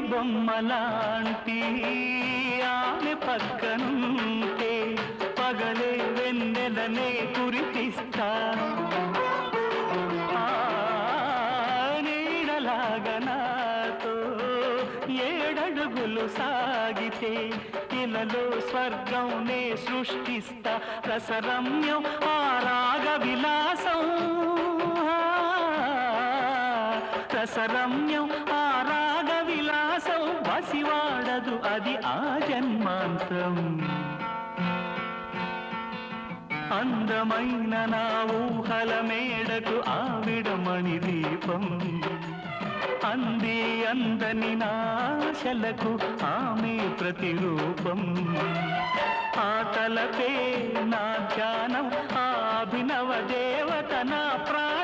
బొమ్మలాంటి ఆమె పక్కనుంటే పగలే వెన్నెలనే కురిపిస్తా. ఆ నీడలాగా నాతో ఏడడుగులు సాగితే ఇలలో స్వర్గం నే సృష్టిస్తా. రసరమ్యం ఆ రాగ విలాసం. రసరమ్యం ఆ రాగ పసివాడదు అది ఆ జన్మాంతం అందమైన నా ఊహల మేడకు ఆవిడమణి దీపం. అంది అందని నాశలకు ఆమె ప్రతిరూపం. ఆటలపే నా ధ్యానం ఆ అభినవ దేవత నా ప్రా